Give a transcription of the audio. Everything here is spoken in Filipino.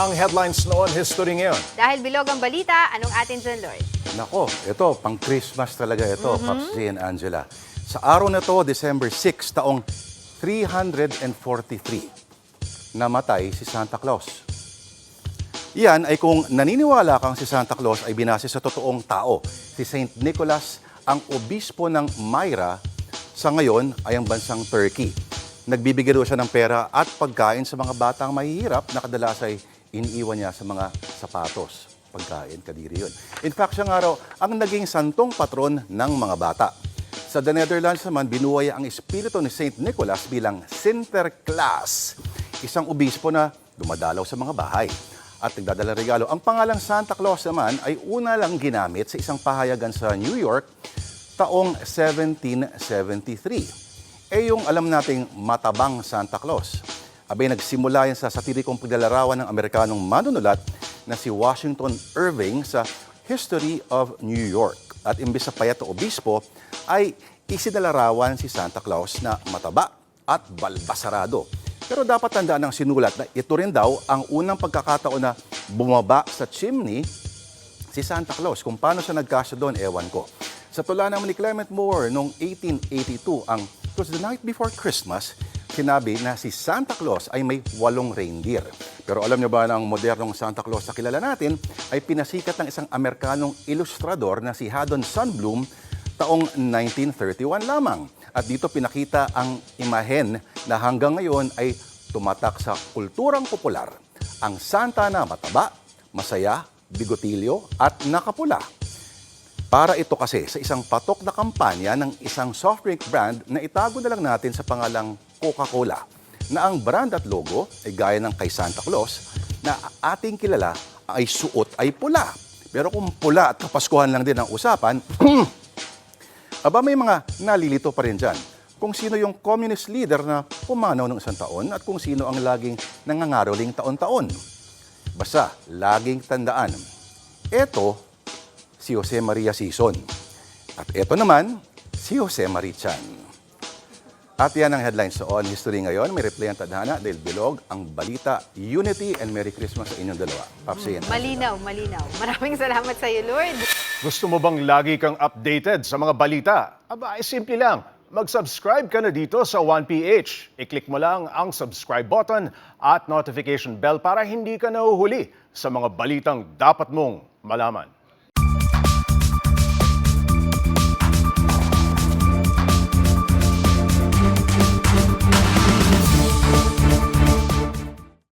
ang headlines noon, history ngayon. Dahil bilog ang balita, anong atin dyan, Lord? Nako, ito, pang Christmas talaga ito, Pops J and Angela. Sa araw na to, December 6, taong 343, namatay si Santa Claus. Iyan ay kung naniniwala kang si Santa Claus ay binase sa totoong tao. Si Saint Nicholas, ang obispo ng Myra, sa ngayon ay ang bansang Turkey. Nagbibigay daw siya ng pera at pagkain sa mga batang mahihirap na kadalas ay iniiwan niya sa mga sapatos. Pagkain, kadiri yun. In fact, siya nga raw ang naging santong patron ng mga bata. Sa The Netherlands naman, binuhay ang espiritu ni Saint Nicholas bilang Sinterklaas, isang obispo na dumadalaw sa mga bahay at nagdadala regalo. Ang pangalang Santa Claus naman ay una lang ginamit sa isang pahayagan sa New York taong 1773. Eh yung alam nating matabang Santa Claus, abay nagsimula yan sa satirikong paglalarawan ng Amerikanong manunulat na si Washington Irving sa History of New York. At imbis sa payat na obispo, ay isinalarawan si Santa Claus na mataba at balbasarado. Pero dapat tandaan ng sinulat na ito rin daw ang unang pagkakataon na bumaba sa chimney si Santa Claus. Kung paano siya nagkasya doon, ewan ko. Sa tula naman ni Clement Moore noong 1882, ang it was the night before Christmas, sinabi na si Santa Claus ay may walong reindeer. Pero alam niyo ba na ang modernong Santa Claus na kilala natin ay pinasikat ng isang Amerikanong ilustrador na si Haddon Sundblom taong 1931 lamang. At dito pinakita ang imahen na hanggang ngayon ay tumatak sa kulturang popular. Ang Santa na mataba, masaya, bigotilyo at nakapula. Para ito kasi sa isang patok na kampanya ng isang soft drink brand na itago na lang natin sa pangalang Coca-Cola na ang brand at logo ay gaya ng kay Santa Claus na ating kilala ay suot ay pula. Pero kung pula at kapaskuhan lang din ang usapan, aba may mga nalilito pa rin dyan. Kung sino yung communist leader na pumanaw ng isang taon at kung sino ang laging nangangaroling taon-taon. Basta, laging tandaan, eto si Jose Maria Sison. At ito naman, si Jose Marie Chan. At yan ang headlines sa On History ngayon. May replay ang tadhana dahil bilog ang balita, Unity and Merry Christmas sa inyong dalawa. Papsi yan. Malinaw, malinaw. Maraming salamat sa iyo, Lord. Gusto mo bang lagi kang updated sa mga balita? Aba, ay simple lang. Mag-subscribe ka na dito sa 1PH. I-click mo lang ang subscribe button at notification bell para hindi ka nahuhuli sa mga balitang dapat mong malaman.